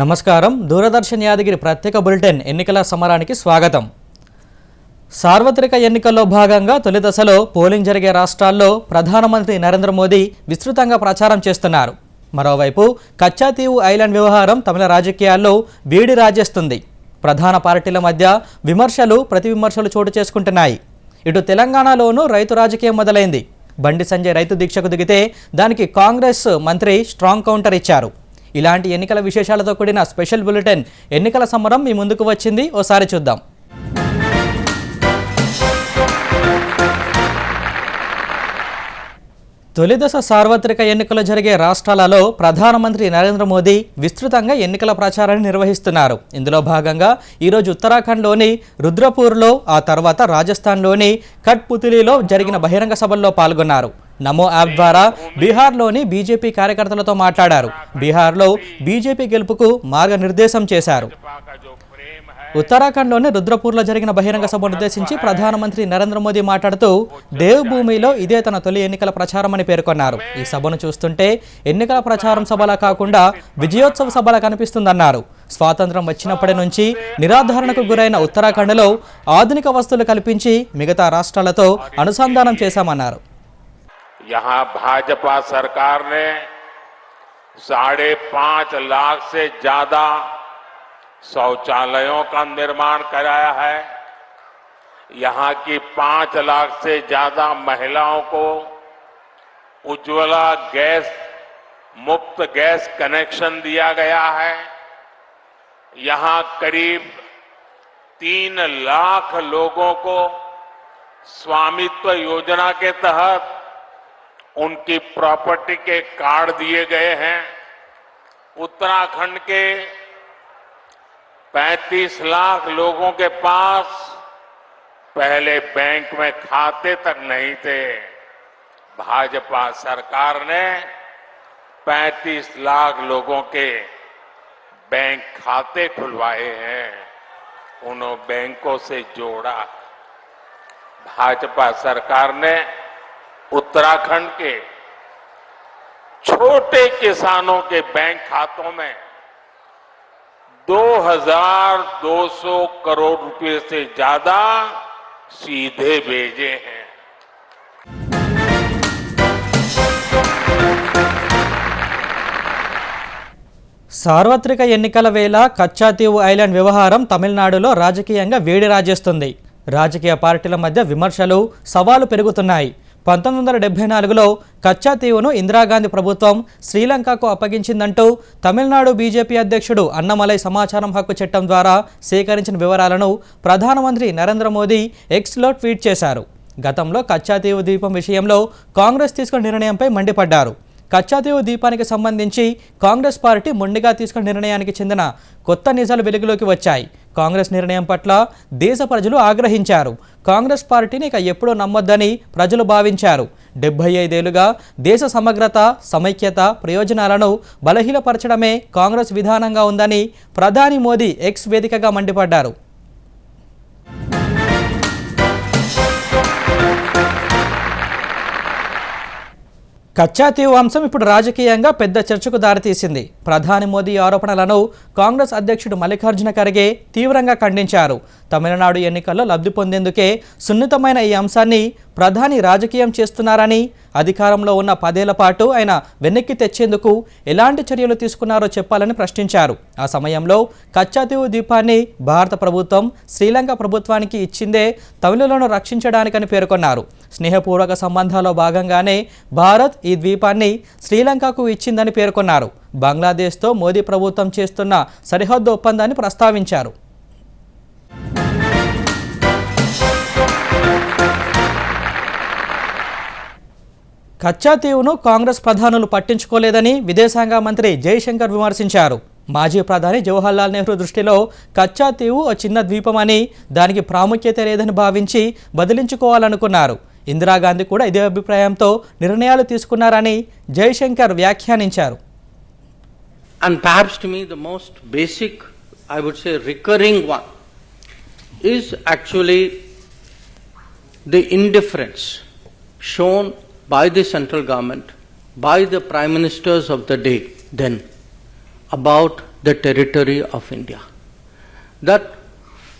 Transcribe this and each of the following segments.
నమస్కారం. దూరదర్శన్ యాదగిరి ప్రత్యేక బులెటిన్ ఎన్నికల సమరానికి స్వాగతం. సార్వత్రిక ఎన్నికల్లో భాగంగా తొలి దశలో పోలింగ్ జరిగే రాష్ట్రాల్లో ప్రధానమంత్రి నరేంద్ర మోదీ విస్తృతంగా ప్రచారం చేస్తున్నారు. మరోవైపు కచ్చాతీవు ఐలాండ్ వ్యవహారం తమిళ రాజకీయాల్లో వేడి రాజేస్తుంది. ప్రధాన పార్టీల మధ్య విమర్శలు ప్రతి విమర్శలు చోటు చేసుకుంటున్నాయి. ఇటు తెలంగాణలోనూ రైతు రాజకీయం మొదలైంది. బండి సంజయ్ రైతు దీక్షకు దిగితే దానికి కాంగ్రెస్ మంత్రి స్ట్రాంగ్ కౌంటర్ ఇచ్చారు. ఇలాంటి ఎన్నికల విశేషాలతో కూడిన స్పెషల్ బులెటిన్ ఎన్నికల సమరం మీ ముందుకు వచ్చింది. ఓసారి చూద్దాం. తొలిదశ సార్వత్రిక ఎన్నికలు జరిగే రాష్ట్రాలలో ప్రధానమంత్రి నరేంద్ర మోదీ విస్తృతంగా ఎన్నికల ప్రచారాన్ని నిర్వహిస్తున్నారు. ఇందులో భాగంగా ఈరోజు ఉత్తరాఖండ్లోని రుద్రపూర్లో ఆ తర్వాత రాజస్థాన్లోని కట్పుతులీలో జరిగిన బహిరంగ సభల్లో పాల్గొన్నారు. నమో యాప్ ద్వారా బీహార్లోని బీజేపీ కార్యకర్తలతో మాట్లాడారు. బీహార్లో బీజేపీ గెలుపుకు మార్గనిర్దేశం చేశారు. ఉత్తరాఖండ్లోని రుద్రపూర్లో జరిగిన బహిరంగ సభను ఉద్దేశించి ప్రధానమంత్రి నరేంద్ర మోదీ మాట్లాడుతూ దేవ్భూమిలో ఇదే తన తొలి ఎన్నికల ప్రచారం అని పేర్కొన్నారు. ఈ సభను చూస్తుంటే ఎన్నికల ప్రచారం సభలా కాకుండా విజయోత్సవ సభలా కనిపిస్తుందన్నారు. స్వాతంత్రం వచ్చినప్పటి నుంచి నిరాధారణకు గురైన ఉత్తరాఖండ్లో ఆధునిక వస్తువులు కల్పించి మిగతా రాష్ట్రాలతో అనుసంధానం చేశామన్నారు. यहाँ भाजपा सरकार ने साढ़े पाँच लाख से ज़्यादा शौचालयों का निर्माण कराया है। यहाँ की पाँच लाख से ज़्यादा महिलाओं को उज्ज्वला गैस, मुफ़्त गैस कनेक्शन दिया गया है। यहाँ करीब तीन लाख लोगों को स्वामित्व योजना के तहत उनकी प्रॉपर्टी के कार्ड दिए गए हैं। उत्तराखंड के 35 लाख लोगों के पास पहले बैंक में खाते तक नहीं थे। भाजपा सरकार ने 35 लाख लोगों के बैंक खाते खुलवाए हैं। उन्होंने बैंकों से जोड़ा। भाजपा सरकार ने उत्तराखंड के छोटे किसानों के बैंक खातों में 2,200 करोड़ रुपए से ज्यादा सीधे भेजे हैं సార్వత్రిక ఎన్నికల వేళ కచ్చాతీవు ఐలాండ్ వ్యవహారం తమిళనాడులో రాజకీయంగా వేడి రాజేస్తుంది రాజకీయ పార్టీల మధ్య విమర్శలు సవాలు పెరుగుతున్నాయి పంతొమ్మిది వందల డెబ్బై నాలుగులో కచ్చాతీవును ఇందిరాగాంధీ ప్రభుత్వం శ్రీలంకకు అప్పగించిందంటూ తమిళనాడు బీజేపీ అధ్యక్షుడు అన్నమలై సమాచారం హక్కు చట్టం ద్వారా సేకరించిన వివరాలను ప్రధానమంత్రి నరేంద్ర మోదీ ఎక్స్లో ట్వీట్ చేశారు. గతంలో కచ్చాతీవు ద్వీపం విషయంలో కాంగ్రెస్ తీసుకున్న నిర్ణయంపై మండిపడ్డారు. కచ్చాతీవు ద్వీపానికి సంబంధించి కాంగ్రెస్ పార్టీ మొండిగా తీసుకున్న నిర్ణయానికి చెందిన కొత్త నిజాలు వెలుగులోకి వచ్చాయి. కాంగ్రెస్ నిర్ణయం పట్ల దేశ ప్రజలు ఆగ్రహించారు. కాంగ్రెస్ పార్టీని ఇక ఎప్పుడూ నమ్మొద్దని ప్రజలు భావించారు. డెబ్బై ఐదేళ్ళుగా దేశ సమగ్రత సమైక్యత ప్రయోజనాలను బలహీనపరచడమే కాంగ్రెస్ విధానంగా ఉందని ప్రధాని మోదీ ఎక్స్ వేదికగా మండిపడ్డారు. కచ్చాతీవ్ అంశం ఇప్పుడు రాజకీయంగా పెద్ద చర్చకు దారితీసింది. ప్రధాని మోదీ ఆరోపణలను కాంగ్రెస్ అధ్యక్షుడు మల్లికార్జున ఖర్గే తీవ్రంగా ఖండించారు. తమిళనాడు ఎన్నికల్లో లబ్ధి పొందేందుకే సున్నితమైన ఈ అంశాన్ని ప్రధాని రాజకీయం చేస్తున్నారని అధికారంలో ఉన్న పదేళ్ళ పాటు ఆయన వెనక్కి తెచ్చేందుకు ఎలాంటి చర్యలు తీసుకున్నారో చెప్పాలని ప్రశ్నించారు. ఆ సమయంలో కచ్చాతీవు ద్వీపాన్ని భారత ప్రభుత్వం శ్రీలంక ప్రభుత్వానికి ఇచ్చిందే తమిళులను రక్షించడానికని పేర్కొన్నారు. స్నేహపూర్వక సంబంధాల్లో భాగంగానే భారత్ ఈ ద్వీపాన్ని శ్రీలంకకు ఇచ్చిందని పేర్కొన్నారు. బంగ్లాదేశ్తో మోదీ ప్రభుత్వం చేస్తున్న సరిహద్దు ఒప్పందాన్ని ప్రస్తావించారు. కచ్చాతీవును కాంగ్రెస్ ప్రధానులు పట్టించుకోలేదని విదేశాంగ మంత్రి జైశంకర్ విమర్శించారు. మాజీ ప్రధాని జవహర్లాల్ నెహ్రూ దృష్టిలో కచ్చాతీవు ఓ చిన్న ద్వీపమని దానికి ప్రాముఖ్యత లేదని భావించి బదిలించుకోవాలనుకున్నారు ఇందిరాగాంధీ కూడా ఇదే అభిప్రాయంతో నిర్ణయాలు తీసుకున్నారని జైశంకర్ వ్యాఖ్యానించారు. And perhaps to me, the most basic, I would say, recurring one is actually the indifference shown by the central government, by the prime ministers of the day then, about the territory of India. That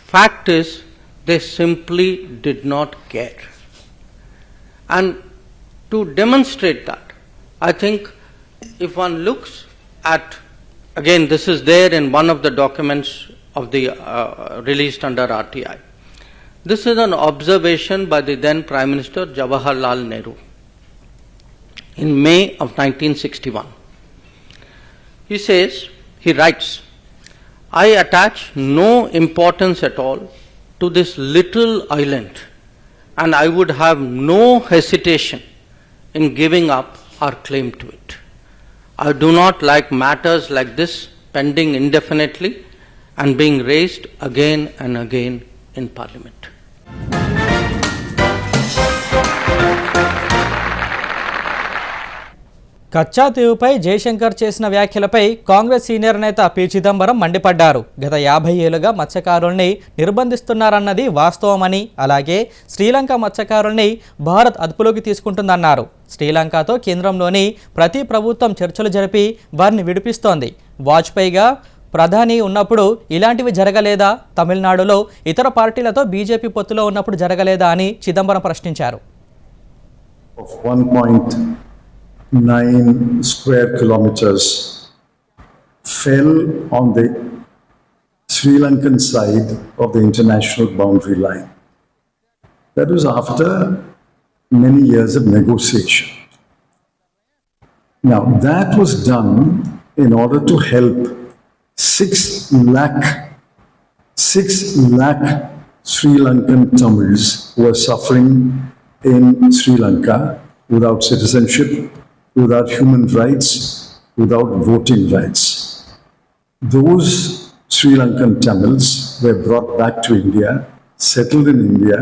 fact is, they simply did not care. And to demonstrate that, I think if one looks at, again, this is there in one of the documents of the uh, released under RTI. This is an observation by the then Prime Minister Jawaharlal Nehru in May of 1961. He says, he writes, I attach no importance at all to this little island, and I would have no hesitation in giving up our claim to it. I do not like matters like this pending indefinitely and being raised again and again in Parliament. కచ్చా తీవ్పై జయశంకర్ చేసిన వ్యాఖ్యలపై Congress senior నేత P. Chidambaram మండిపడ్డారు. గత యాభై ఏళ్ళుగా మత్స్యకారుల్ని నిర్బంధిస్తున్నారన్నది వాస్తవమని అలాగే శ్రీలంక మత్స్యకారుల్ని భారత్ అదుపులోకి తీసుకుంటుందన్నారు. శ్రీలంకతో కేంద్రంలోని ప్రతి ప్రభుత్వం చర్చలు జరిపి వారిని విడిపిస్తోంది. వాజ్పేయిగా ప్రధాని ఉన్నప్పుడు ఇలాంటివి జరగలేదా? తమిళనాడులో ఇతర పార్టీలతో బీజేపీ పొత్తులో ఉన్నప్పుడు జరగలేదా అని చిదంబరం ప్రశ్నించారు. 1.9 square kilometers fell on the Sri Lankan side of the international boundary line. That was after many years of negotiation. Now, that was done in order to help 6 lakh, 6 lakh Sri Lankan Tamils who are suffering in Sri Lanka without citizenship, without human rights, without voting rights. Those Sri Lankan Tamils were brought back to India, settled in India.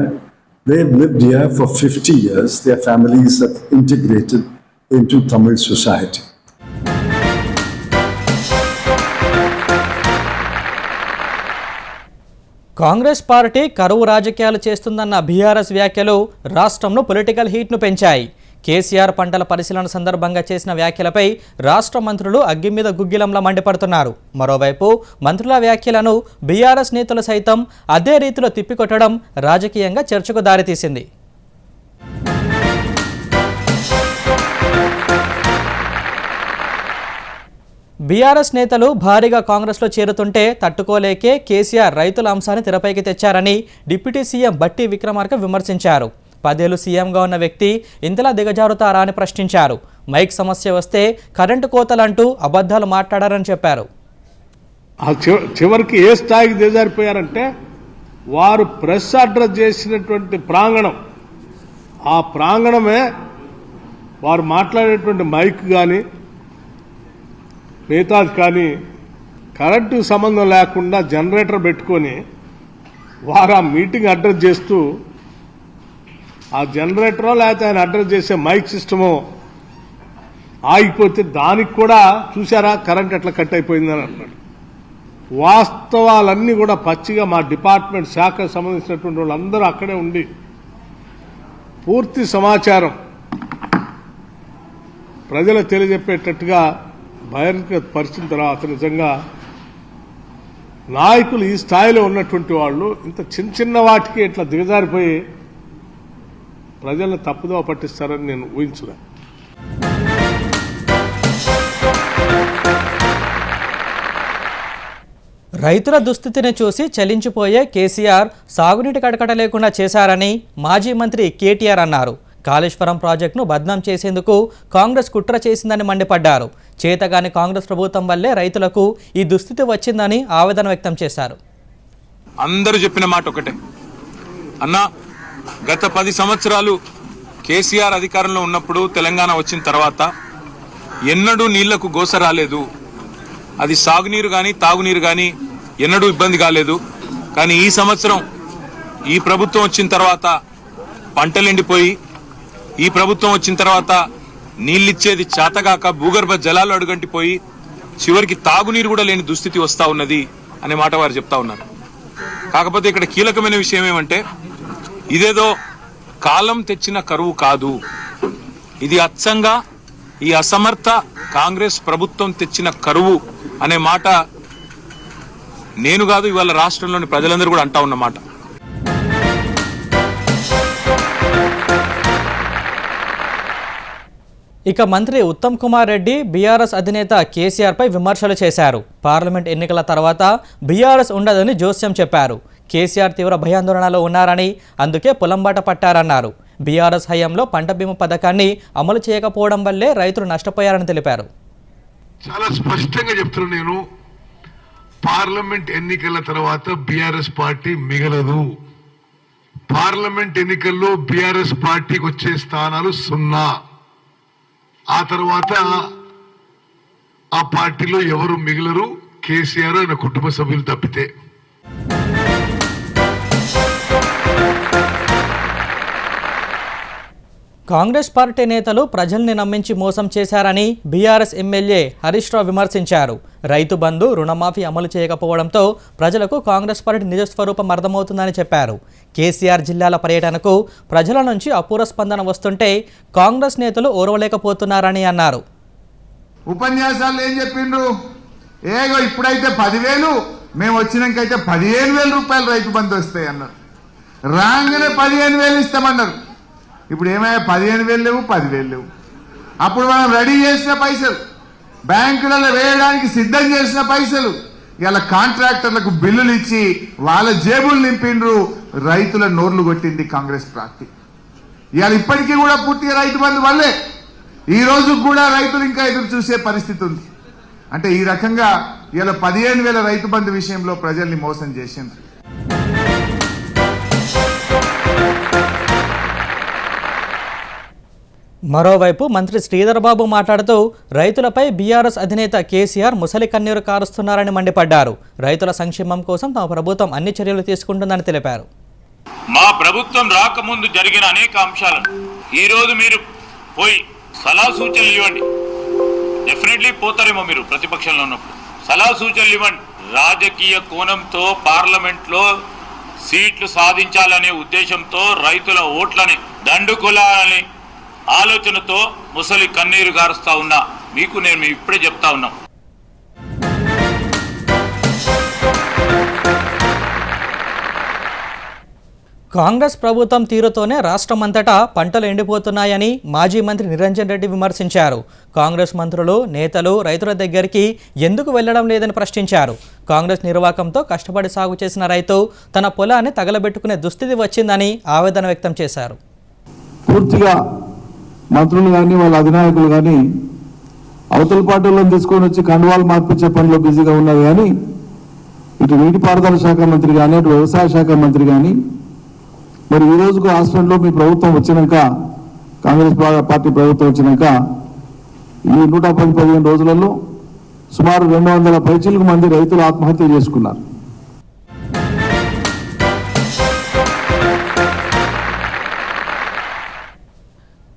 They have lived here for 50 years. Their families have integrated into Tamil society. Congress party కరువు రాజకీయాలు చేస్తుందన్న BRS వ్యాఖ్యలు రాష్ట్రంలో political హీట్ను పెంచాయి కేసీఆర్ పంటల పరిశీలన సందర్భంగా చేసిన వ్యాఖ్యలపై రాష్ట్ర మంత్రులు అగ్గి మీద గుగ్గిలంలా మండిపడుతున్నారు. మరోవైపు మంత్రుల వ్యాఖ్యలను బీఆర్ఎస్ నేతలు సైతం అదే రీతిలో తిప్పికొట్టడం రాజకీయంగా చర్చకు దారితీసింది. బీఆర్ఎస్ నేతలు భారీగా కాంగ్రెస్లో చేరుతుంటే తట్టుకోలేకే కేసీఆర్ రైతుల అంశాన్ని తెరపైకి తెచ్చారని డిప్యూటీ సీఎం బట్టి విక్రమార్క విమర్శించారు. పదేళ్ళు సీఎంగా ఉన్న వ్యక్తి ఇంతలా దిగజారుతారా అని ప్రశ్నించారు. మైక్ సమస్య వస్తే కరెంటు కోతలంటూ అబద్ధాలు మాట్లాడారని చెప్పారు. ఆ చివ- చివరికి ఏ స్థాయికి దిగజారిపోయారంటే వారు ప్రెస్ అడ్రస్ చేసినటువంటి ప్రాంగణం. ఆ ప్రాంగణమే వారు మాట్లాడేటువంటి మైక్ కానీ మిగతాది కానీ కరెంటు సంబంధం లేకుండా జనరేటర్ పెట్టుకొని వారు ఆ మీటింగ్ అడ్రస్ చేస్తూ ఆ జనరేటరో లేకపోతే ఆయన అడ్రస్ చేసే మైక్ సిస్టమో ఆగిపోతే దానికి కూడా చూసారా కరెంట్ ఎట్లా కట్ అయిపోయిందని అన్నాడు వాస్తవాలన్నీ కూడా పచ్చిగా మా డిపార్ట్మెంట్ శాఖకు సంబంధించినటువంటి వాళ్ళందరూ అక్కడే ఉండి పూర్తి సమాచారం ప్రజలకు తెలియజెప్పేటట్టుగా బహిర్గతపరిచిన తర్వాత నిజంగా నాయకులు ఈ స్థాయిలో ఉన్నటువంటి వాళ్ళు ఇంత చిన్న చిన్న వాటికి ఇట్లా దిగజారిపోయి ప్రజలను తప్పుదోవ పట్టిస్తారని నేను ఊహించలే. రైతుల దుస్థితిని చూసి చలించిపోయే కేసీఆర్ సాగునీటి కటకట లేకుండా చేశారని మాజీ మంత్రి కేటీఆర్ అన్నారు. కాళేశ్వరం ప్రాజెక్టును బద్నాం చేసేందుకు కాంగ్రెస్ కుట్ర చేసిందని మండిపడ్డారు. చేతగాని కాంగ్రెస్ ప్రభుత్వం వల్లే రైతులకు ఈ దుస్థితి వచ్చిందని ఆవేదన వ్యక్తం చేశారు. అందరూ చెప్పిన మాట ఒకటే. అన్నా గత పది సంవత్సరాలు కేసీఆర్ అధికారంలో ఉన్నప్పుడు తెలంగాణ వచ్చిన తర్వాత ఎన్నడూ నీళ్ళకు గోస రాలేదు. అది సాగునీరు కానీ తాగునీరు కానీ ఎన్నడూ ఇబ్బంది కాలేదు. కానీ ఈ సంవత్సరం ఈ ప్రభుత్వం వచ్చిన తర్వాత పంటలు ఎండిపోయి ఈ ప్రభుత్వం వచ్చిన తర్వాత నీళ్ళిచ్చేది చేతగాక భూగర్భ జలాలు అడుగంటిపోయి చివరికి తాగునీరు కూడా లేని దుస్థితి వస్తా ఉన్నది అనే మాట వారు చెప్తా ఉన్నారు. కాకపోతే ఇక్కడ కీలకమైన విషయం ఏమంటే ఇదేదో కాలం తెచ్చిన కరువు కాదు. ఇది అచ్చంగా ఈ అసమర్థ కాంగ్రెస్ ప్రభుత్వం తెచ్చిన కరువు అనే మాట నేను కాదు ఇవాళ రాష్ట్రంలోని ప్రజలందరూ కూడా అంటా ఉన్నమాట ఇక మంత్రి ఉత్తమ్ కుమార్ రెడ్డి బీఆర్ఎస్ అధినేత కేసీఆర్పై విమర్శలు చేశారు. పార్లమెంట్ ఎన్నికల తర్వాత బీఆర్ఎస్ ఉండదని జోస్యం చెప్పారు. కేసీఆర్ తీవ్ర భయాందోళనలో ఉన్నారని అందుకే పొలంబాట పట్టారన్నారు. బీఆర్ఎస్ హయాంలో పంట బీమా పథకాన్ని అమలు చేయకపోవడం వల్లే రైతులు నష్టపోయారని తెలిపారు. చాలా స్పష్టంగా చెప్తున్నాను నేను. పార్లమెంట్ ఎన్నికల తర్వాత బీఆర్ఎస్ పార్టీ మిగలదు. పార్లమెంట్ ఎన్నికల్లో బీఆర్ఎస్ పార్టీకి వచ్చే స్థానాలు సున్నా. ఆ తర్వాత ఆ పార్టీలో ఎవరు మిగలరు? కేసీఆర్ ఆయన కుటుంబ సభ్యులు తప్పితే. కాంగ్రెస్ పార్టీ నేతలు ప్రజల్ని నమ్మించి మోసం చేశారని బీఆర్ఎస్ ఎమ్మెల్యే హరీష్ రావు విమర్శించారు. రైతు బంధు రుణమాఫీ అమలు చేయకపోవడంతో ప్రజలకు కాంగ్రెస్ పార్టీ నిజస్వరూపం అర్థమవుతుందని చెప్పారు. కేసీఆర్ జిల్లాల పర్యటనకు ప్రజల నుంచి అపూర్వ స్పందన వస్తుంటే కాంగ్రెస్ నేతలు ఓర్వలేకపోతున్నారని అన్నారు. ఉపన్యాసాలు ఏం చెప్పిండ్రు? ఏగో ఇప్పుడైతే పదివేలు మేము వచ్చినాకైతే పదిహేను వేల రూపాయలు రైతు బంధు వస్తాయి అన్నారు. రాగానే పదిహేను వేలు ఇస్తామన్నారు. ఇప్పుడు ఏమయ్యా పదిహేను వేలు లేవు పదివేలు లేవు. అప్పుడు మనం రెడీ చేసిన పైసలు. బ్యాంకులలో వేయడానికి సిద్ధం చేసిన పైసలు. ఇలా కాంట్రాక్టర్లకు బిల్లులు ఇచ్చి వాళ్ళ జేబులు నింపిండ్రు రైతుల నోర్లు కొట్టింది కాంగ్రెస్ పార్టీ. ఇవాళ ఇప్పటికీ కూడా పూర్తిగా రైతు బంధు వల్లే. ఈ రోజు కూడా రైతులు ఇంకా ఎదురు చూసే పరిస్థితి ఉంది. అంటే ఈ రకంగా ఇలా పదిహేను వేల రైతు బంధు విషయంలో ప్రజల్ని మోసం చేసింది మరోవైపు మంత్రి శ్రీధర్బాబు మాట్లాడుతూ రైతులపై బీఆర్ఎస్ అధినేత కేసీఆర్ ముసలి కన్నీరు కారుస్తున్నారని మండిపడ్డారు. రైతుల సంక్షేమం కోసం తమ ప్రభుత్వం అన్ని చర్యలు తీసుకుంటుందని తెలిపారు. మా ప్రభుత్వం రాకముందు జరిగిన అనేక అంశాలను ఈరోజు మీరు పోయి సలహా సూచనలు ఇవ్వండి. డెఫినెట్లీ పోతారేమో మీరు ప్రతిపక్షంలో ఉన్నప్పుడు. సలహా సూచనలు ఇవ్వండి. రాజకీయ కోణంతో పార్లమెంట్లో సీట్లు సాధించాలనే ఉద్దేశంతో రైతుల ఓట్లని దండుకులాలని ఆలోచనతో ముసలి కన్నీరు గారుస్తా ఉన్నా మీకు నేను ఇప్పుడే చెప్తా ఉన్నాం. కాంగ్రెస్ ప్రభుత్వం తీరుతోనే రాష్ట్రమంతటా పంటలు ఎండిపోతున్నాయని మాజీ మంత్రి నిరంజన్ రెడ్డి విమర్శించారు. కాంగ్రెస్ మంత్రులు నేతలు రైతుల దగ్గరికి ఎందుకు వెళ్ళడం లేదని ప్రశ్నించారు. కాంగ్రెస్ నిర్వాకంతో కష్టపడి సాగు చేసిన రైతు తన పొలాన్ని తగలబెట్టుకునే దుస్థితి వచ్చిందని ఆవేదన వ్యక్తం చేశారు. పూర్తిగా మంత్రులు కానీ వాళ్ళ అధినాయకులు కానీ అవతల పార్టీలను తీసుకొని వచ్చి కండువాలు మార్పించే పనిలో బిజీగా ఉన్నారు కానీ ఇటు నీటిపారుదల శాఖ మంత్రి కానీ అటు వ్యవసాయ శాఖ మంత్రి కానీ మరి ఈ రోజుకు రాష్ట్రంలో మీ ప్రభుత్వం వచ్చినాక కాంగ్రెస్ పార్టీ ప్రభుత్వం వచ్చినాక ఈ నూట పది పదిహేను రోజులలో సుమారు రెండు వందల పైచిలకు మంది రైతులు ఆత్మహత్య చేసుకున్నారు.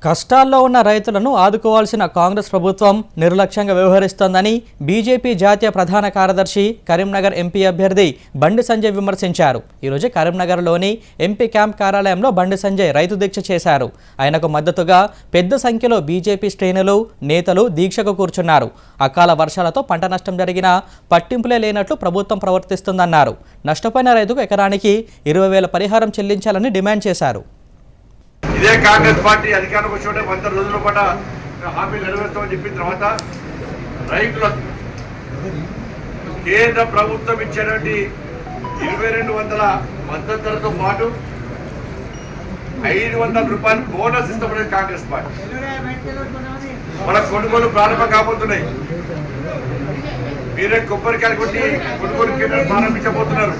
కష్టాల్లో ఉన్న రైతులను ఆదుకోవాల్సిన కాంగ్రెస్ ప్రభుత్వం నిర్లక్ష్యంగా వ్యవహరిస్తోందని బీజేపీ జాతీయ ప్రధాన కార్యదర్శి కరీంనగర్ ఎంపీ అభ్యర్థి బండి సంజయ్ విమర్శించారు. ఈరోజు కరీంనగర్లోని ఎంపీ క్యాంప్ కార్యాలయంలో బండి సంజయ్ రైతు దీక్ష చేశారు. ఆయనకు మద్దతుగా పెద్ద సంఖ్యలో బీజేపీ శ్రేణులు నేతలు దీక్షకు కూర్చున్నారు. అకాల వర్షాలతో పంట నష్టం జరిగినా పట్టింపులే లేనట్లు ప్రభుత్వం ప్రవర్తిస్తుందన్నారు. నష్టపోయిన రైతుకు ఎకరానికి ఇరవై వేల పరిహారం చెల్లించాలని డిమాండ్ చేశారు. ఇదే కాంగ్రెస్ పార్టీ అధికారంలోకి వచ్చే వంద రోజుల పాట హామీలు నెరవేరుస్తామని చెప్పిన తర్వాత రైతుల కేంద్ర ప్రభుత్వం ఇచ్చేటువంటి ఇరవై రెండు వందల మద్దతు ధరతో పాటు ఐదు వందల రూపాయలు బోనస్ ఇస్తామనేది కాంగ్రెస్ పార్టీ. మన కొనుగోలు ప్రారంభం కాబోతున్నాయి. మీరే కొబ్బరికాయలు కొట్టి కొనుగోలు కేంద్రం ప్రారంభించబోతున్నారు.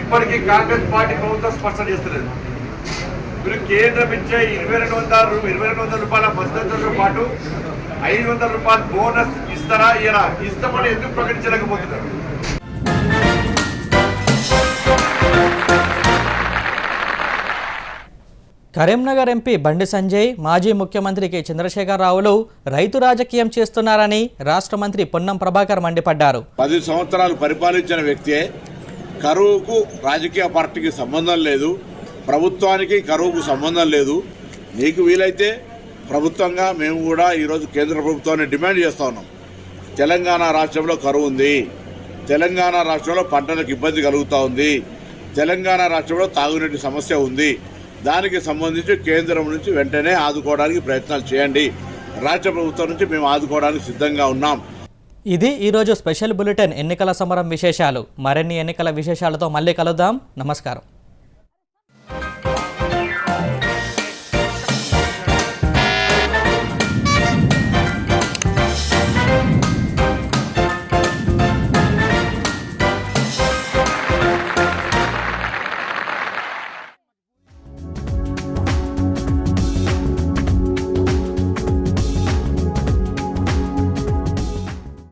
ఇప్పటికీ కాంగ్రెస్ పార్టీ ప్రభుత్వం స్పష్టం చేస్తలేదు. మీరు కేంద్రం ఇచ్చే ఇరవై రెండు వందల ఇరవై రెండు వందల రూపాయల మద్దతుతో పాటు ఐదు వందల రూపాయల బోనస్ ఇస్తారా ఇలా ఇస్తామని ఎందుకు ప్రకటించలేకపోతున్నారు? కరీంనగర్ ఎంపీ బండి సంజయ్ మాజీ ముఖ్యమంత్రి కె. చంద్రశేఖరరావులు రైతు రాజకీయం చేస్తున్నారని రాష్ట్ర మంత్రి పొన్నం ప్రభాకర్ మండిపడ్డారు. పది సంవత్సరాలు పరిపాలించిన వ్యక్తే కరువుకు రాజకీయ పార్టీకి సంబంధం లేదు. ప్రభుత్వానికి కరువుకు సంబంధం లేదు. నీకు వీలైతే ప్రభుత్వంగా మేము కూడా ఈరోజు కేంద్ర ప్రభుత్వాన్ని డిమాండ్ చేస్తా ఉన్నాం. తెలంగాణ రాష్ట్రంలో కరువు ఉంది. తెలంగాణ రాష్ట్రంలో పంటలకు ఇబ్బంది కలుగుతూ ఉంది. తెలంగాణ రాష్ట్రంలో తాగునీటి సమస్య ఉంది. దానికి సంబంధించి కేంద్రం నుంచి వెంటనే ఆదుకోవడానికి ప్రయత్నాలు చేయండి. రాష్ట్ర ప్రభుత్వం నుంచి మేము ఆదుకోవడానికి సిద్ధంగా ఉన్నాం. ఇది ఈరోజు స్పెషల్ బులెటిన్ ఎన్నికల సమరం విశేషాలు. మరిన్ని ఎన్నికల విశేషాలతో మళ్ళీ కలుద్దాం. నమస్కారం.